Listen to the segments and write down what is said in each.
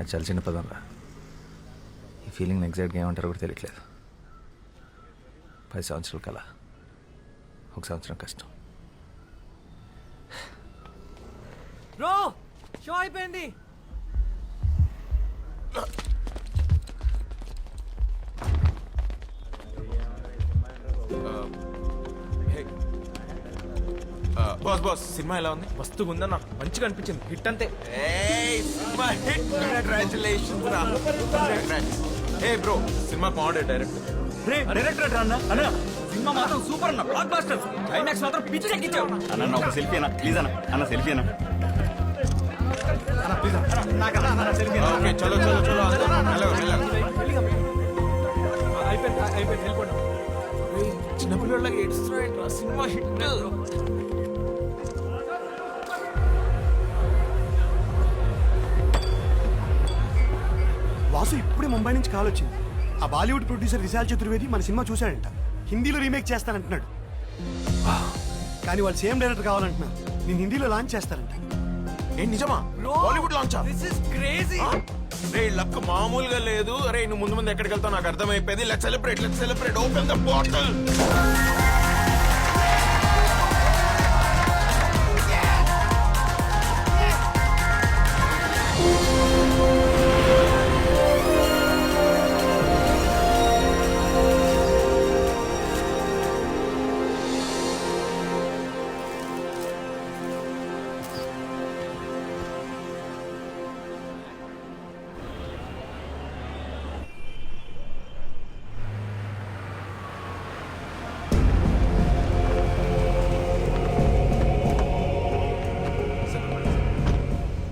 అది చాలా చిన్న పదం రా. ఈ ఫీలింగ్ ఎగ్జాక్ట్గా ఏమంటారో కూడా తెలియట్లేదు. పది సంవత్సరాల కల ఒక సంవత్సరం కష్టం. బ్రో షో అయిపోయింది. బాస్ బాస్ సినిమా ఎలా ఉంది? మస్తుగా ఉందన్న మంచిగా అనిపించింది. హిట్ అంతే. Cinema hit. కంగ్రాచులేషన్స్ రా. ఏ బ్రో సినిమా బాగుండే డైరెక్ట్ డైరెక్టర్ అన్న? అన్న సినిమా మాత్రం సూపర్ అన్న. బ్లాక్ బాస్టర్ క్లైమాక్స్ మాత్రం పిచ్చి ఎక్కించావు అన్న ఒక సెల్ఫీ అన్న. ప్లీజ్ అన్న. అన్న సెల్ఫీ అన్న. ఓకే చలో చలో చలో అయిపోయింది అయిపోయింది. వెళ్ళిపోండి. చిన్నపిల్లలకి ఏడుస్తున్నాడు సినిమా హిట్. వాసు ఇప్పుడే ముంబై నుంచి కాల్ వచ్చింది. ఆ బాలీవుడ్ ప్రొడ్యూసర్ విశాల్ చతుర్వేది మన సినిమా చూశాడంట. హిందీలో రీమేక్ చేస్తానంటున్నాడు. కానీ వాళ్ళు సేమ్ డైరెక్టర్ కావాలంటున్నారు. నేను హిందీలో లాంచ్ చేస్తారంట. ఏ నిజమా? బాలీవుడ్ లాంచా? దిస్ ఇస్ క్రేజీ రే లక్ మామూలుగా లేదు. అరే నువ్వు ముందు ముందు ఎక్కడికి వెళ్తావు నాకు అర్థమైపోయింది. Let celebrate let celebrate open the bottle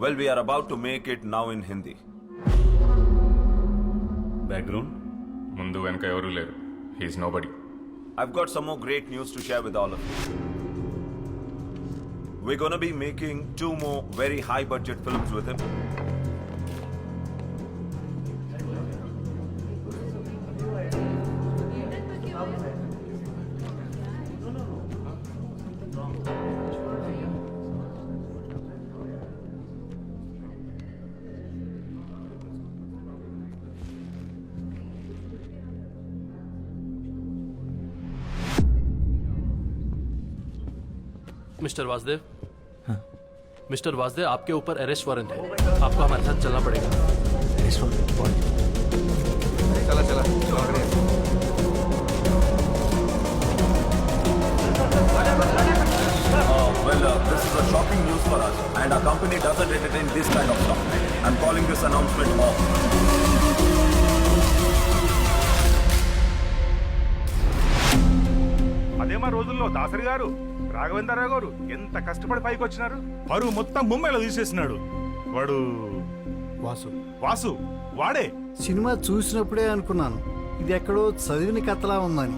Well, we are about to make it now in Hindi. Background ముందు వెనక ఎవరు లేరు he's nobody I've got some more great news to share with all of you. We're gonna be making two more very high budget films with him. Mister Vasudev mister Vasudev आपके ऊपर arrest warrant है आपको हमारे साथ चलना पड़ेगा చలా చలా చలో Uh, well, uh, this is a shocking news for us, and our company doesn't entertain this kind of stuff. I'm calling this announcement off. అదే మా రోజుల్లో దాసరి గారు రాఘవేంద్రరావు గారు ఎంత కష్టపడి పైకి వచ్చినారు? పరువు మొత్తం ముంబైలో తీసేసినాడు. వాడు వాసు. వాసు వాడే. సినిమా చూసినప్పుడే అనుకున్నాను. ఇది ఎక్కడో చదివిన కథలా ఉందని.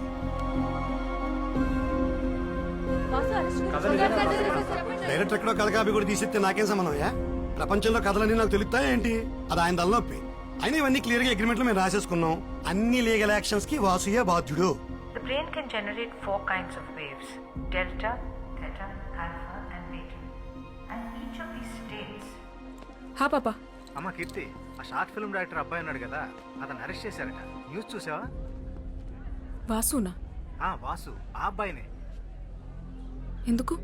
డైరెక్టర్ ఎక్కడో కథ కాపీ కూడా తీసిస్తే నాకేం సంబంధం యా ప్రపంచంలో కథలన్నీ నాకు తెలుస్తాయా ఏంటి? అది ఆయన తలనొప్పి. అయినా ఇవన్నీ క్లియర్గా అగ్రిమెంట్లో మేము రాసేసుకున్నాం. అన్ని లీగల్ యాక్షన్స్కి వాసుయే బాధ్యుడు. The brain can generate four kinds of waves delta, theta, alpha, and beta. And each of these states హా పాప. అమ్మ కీర్తి ఆ షార్ట్ ఫిల్మ్ డైరెక్టర్ అబ్బాయి ఉన్నాడు కదా అతను అరెస్ట్ చేశారట. న్యూస్ చూసావా? వాసునా? ఆ వాసు ఆ అబ్బాయినే. ఎందుకు?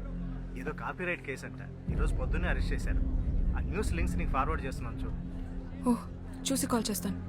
ఏదో కాపీరైట్ కేసు అంట ఈరోజు పొద్దున్నే అరెస్ట్ చేశారు. ఆ న్యూస్ లింక్స్ నీకు ఫార్వర్డ్ చేస్తున్నాను చూడు. ఓహ్ చూసి కాల్ చేస్తాను.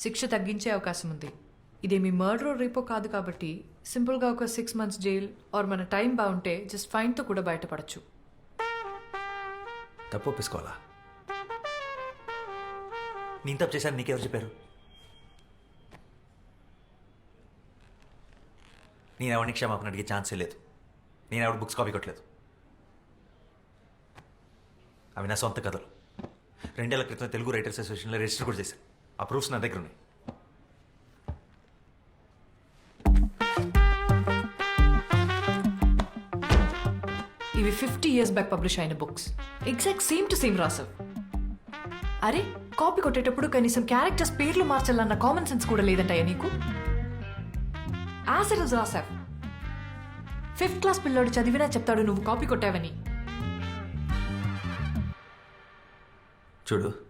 శిక్ష తగ్గించే అవకాశం ఉంది. ఇదేమి మర్డర్ రేపో కాదు కాబట్టి సింపుల్గా ఒక సిక్స్ మంత్స్ జైల్ ఆర్ మన టైం బాగుంటే జస్ట్ ఫైన్తో కూడా బయటపడచ్చు. తప్పు ఒప్పేసుకోవాలా? నేను తప్పు చేశాను నీకెవరు చెప్పారు? నేను ఎవరిని క్షమాపణ అడిగే ఛాన్సే లేదు. నేను ఎవరి బుక్స్ కాపీ కొట్టలేదు. అవి నా సొంత కథలు. రెండేళ్ళ క్రితం తెలుగు రైటర్స్ అసోసియేషన్లో రిజిస్టర్ కూడా చేశాను. ఆ ప్రూఫ్స్ నా దగ్గర ఉన్నాయి ఇవి ఫిఫ్టీ ఇయర్స్ బ్యాక్ పబ్లిష్ అయిన books exact same to same రాసావు అరే కాపీ కొట్టేటప్పుడు కనీసం క్యారెక్టర్స్ పేర్లు మార్చాలన్న కామన్ సెన్స్ కూడా లేదంటయ్యా నీకు? యాసిడ్స్ రాసావు ఫిఫ్త్ క్లాస్ పిల్లోడు చదివినా చెప్తాడు నువ్వు కాపీ కొట్టావని. చూడు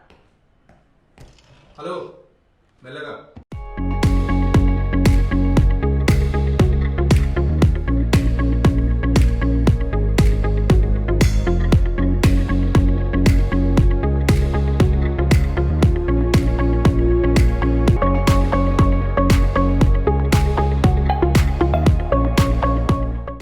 हेलो मैं लगा।